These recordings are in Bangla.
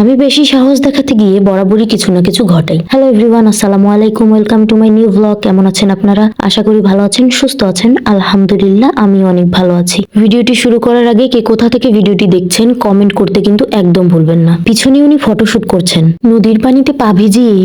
আমি বেশি সাহস দেখাতে গিয়ে বরাবরই কিছু না কিছু ঘটাই। হ্যালো এভরিওয়ান আসসালামু আলাইকুম welcome to my new blog কেমন আছেন আপনারা? আশা করি ভালো আছেন, সুস্থ আছেন। আলহামদুলিল্লাহ আমি অনেক ভালো আছি। ভিডিওটি শুরু করার আগে কে কোথা থেকে ভিডিওটি দেখছেন কমেন্ট করতে কিন্তু একদম ভুলবেন না। পিছনে উনি ফটোশুট করছেন। নদীর পানিতে পা ভিজিয়ে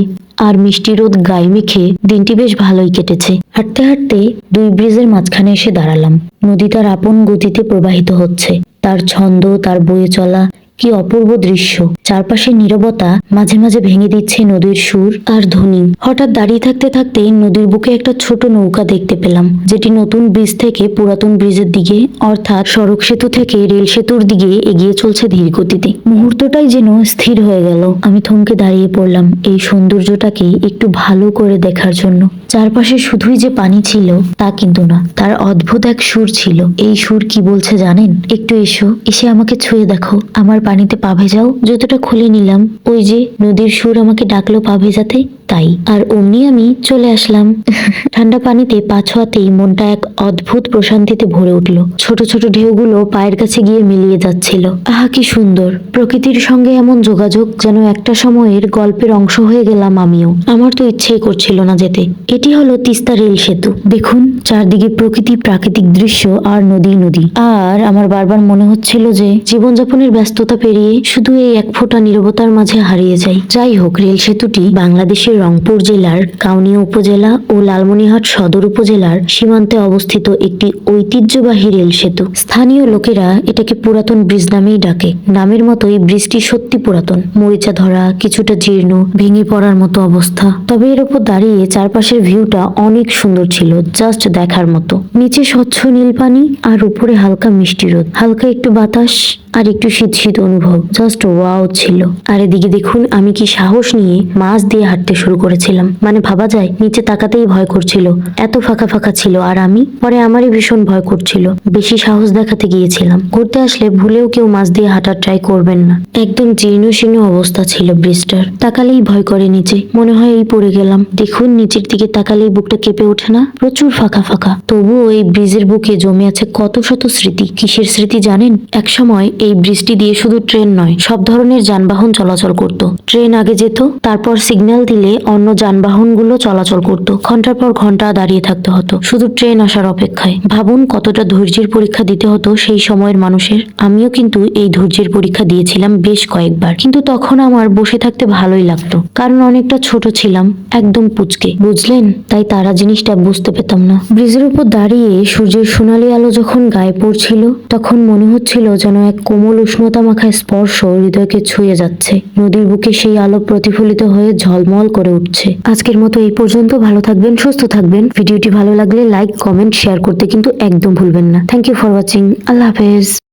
আর মিষ্টি রোদ গায়ে মেখে দিনটি বেশ ভালোই কেটেছে। হাঁটতে হাঁটতে দুই ব্রিজের মাঝখানে এসে দাঁড়ালাম। নদী তার আপন গতিতে প্রবাহিত হচ্ছে। তার ছন্দ, তার বয়ে চলা কি অপূর্ব দৃশ্য। চারপাশের নীরবতা মাঝে মাঝে ভেঙে দিচ্ছে নদীর সুর আর ধ্বনি। হঠাৎ দাঁড়িয়ে থাকতে থাকতে নদীর বুকে একটা ছোট নৌকা দেখতে পেলাম, যেটি নতুন ব্রিজ থেকে পুরাতন ব্রিজের দিকে, অর্থাৎ সড়ক সেতু থেকে রেল সেতুর দিকে এগিয়ে চলছে ধীর গতিতে। মুহূর্তটাই যেন স্থির হয়ে গেল। আমি থমকে দাঁড়িয়ে পড়লাম এই সৌন্দর্যটাকে একটু ভালো করে দেখার জন্য। চারপাশে শুধুই যে পানি ছিল, তা কিন্তু না। তার অদ্ভুত এক সুর ছিল। এই সুর কি বলছে জানেন? একটু এসো, এসে আমাকে ছুঁয়ে দেখো। আমার পানিতে পা ভেজাও যতটা খুলে নিলাম। ওই যে নদীর সুর আমাকে ডাকলো পা ভেজাতে, তাই। আর অমনি আমি চলে আসলাম। ঠান্ডা পানিতে পা ছোঁয়াতেই মনটা এক অদ্ভুত প্রশান্তিতে ভরে উঠল। ছোট ছোট ঢেউগুলো পায়ের কাছে গিয়ে মিলিয়ে যাচ্ছিল। আহা, কি সুন্দর! প্রকৃতির সঙ্গে এমন যোগাযোগ যেন একটা সময়ের গল্পের অংশ হয়ে গেলাম আমিও। আমার তো ইচ্ছেই করছিল না যেতে। এটি হলো তিস্তা রেল সেতু। দেখুন, চারদিকে প্রকৃতি, প্রাকৃতিক দৃশ্য আর নদী নদী। আর আমার বারবার মনে হচ্ছিল যে জীবনযাপনের ব্যস্ততা পেরিয়ে শুধু এই এক ফোঁটা নীরবতার মাঝে হারিয়ে যাই। যাই হোক, রেল সেতুটি বাংলাদেশের রংপুর জেলার কাউনিয়া উপজেলা ও লালমনিরহাট সদর উপজেলার সীমান্তে অবস্থিত একটি ঐতিহ্যবাহী রেল সেতু। স্থানীয় লোকেরা এটাকে পুরাতন ব্রিজ নামেই ডাকে। নামের মতোই ব্রিজটি সত্যি পুরাতন। মরিচা ধরা, কিছুটা জীর্ণ, ভেঙে পড়ার মতো অবস্থা। তবে এর উপর দাঁড়িয়ে চারপাশের ভিউটা অনেক সুন্দর ছিল জাস্ট দেখার মতো। নিচে স্বচ্ছ নীল পানি আর উপরে হালকা মিষ্টি রোদ। হালকা একটু বাতাস আর একটু শীত শীত অনুভব জাস্ট ওয়াও ছিল। আর এদিকে দেখুন, আমি কি সাহস নিয়ে মাছ দিয়ে হাঁটতে শুরু করেছিলাম। মানে ভাবা যায়, নিচে তাকাতেই ভয় করছিল। এত ফাঁকা ফাঁকা ছিল, আর আমি, পরে আমারই ভীষণ ভয় করছিল। বেশি সাহস দেখাতে গিয়েছিলাম। ঘুরতে আসলে ভুলেও কেউ মাছ দিয়ে হাঁটার ট্রাই করবেন না। একদম জীর্ণ শীর্ণ অবস্থা ছিল ব্রিজটার তাকালেই ভয় করে নিচে। মনে হয় এই পড়ে গেলাম। দেখুন, নিচের দিকে তাকালেই বুকটা কেঁপে ওঠে না। প্রচুর ফাঁকা ফাঁকা। তবুও এই ব্রিজের বুকে জমে আছে কত শত স্মৃতি। কিসের স্মৃতি জানেন? এক সময় এই ব্রিজটি দিয়ে শুধু ট্রেন নয়, সব ধরনের যানবাহন চলাচল করত। ট্রেন আগে যেত, তারপর সিগন্যাল দিলে অন্য যানবাহনগুলো চলাচল করত। ঘণ্টার পর ঘণ্টা দাঁড়িয়ে থাকতে হতো, শুধু ট্রেন আসার অপেক্ষায়। ভাবুন কতটা ধৈর্যের পরীক্ষা দিতে হতো সেই সময়ের মানুষের। আমিও কিন্তু এই ধৈর্যের পরীক্ষা দিয়েছিলাম বেশ কয়েকবার। কিন্তু তখন আমার বসে থাকতে ভালোই লাগতো, কারণ অনেকটা ছোট ছিলাম, একদম পুচকে। বুঝলেন? তাই তারা জিনিসটা বুঝতে পেতাম না। ব্রিজের উপর দাঁড়িয়ে সূর্যের সোনালি আলো যখন গায়ে পড়ছিল, তখন মনে হচ্ছিল যেন এক কোমল উষ্ণতা মাখায় স্পর্শ হৃদয়কে ছুঁয়ে যাচ্ছে। নদীর বুকে সেই আলো প্রতিফলিত হয়ে ঝলমল করে উঠছে। আজকের মতো এই পর্যন্ত। ভালো থাকবেন, সুস্থ থাকবেন। ভিডিওটি ভালো লাগলে লাইক, কমেন্ট, শেয়ার করতে কিন্তু একদম ভুলবেন না। থ্যাংক ইউ ফর ওয়াচিং আল্লাহ হাফেজ।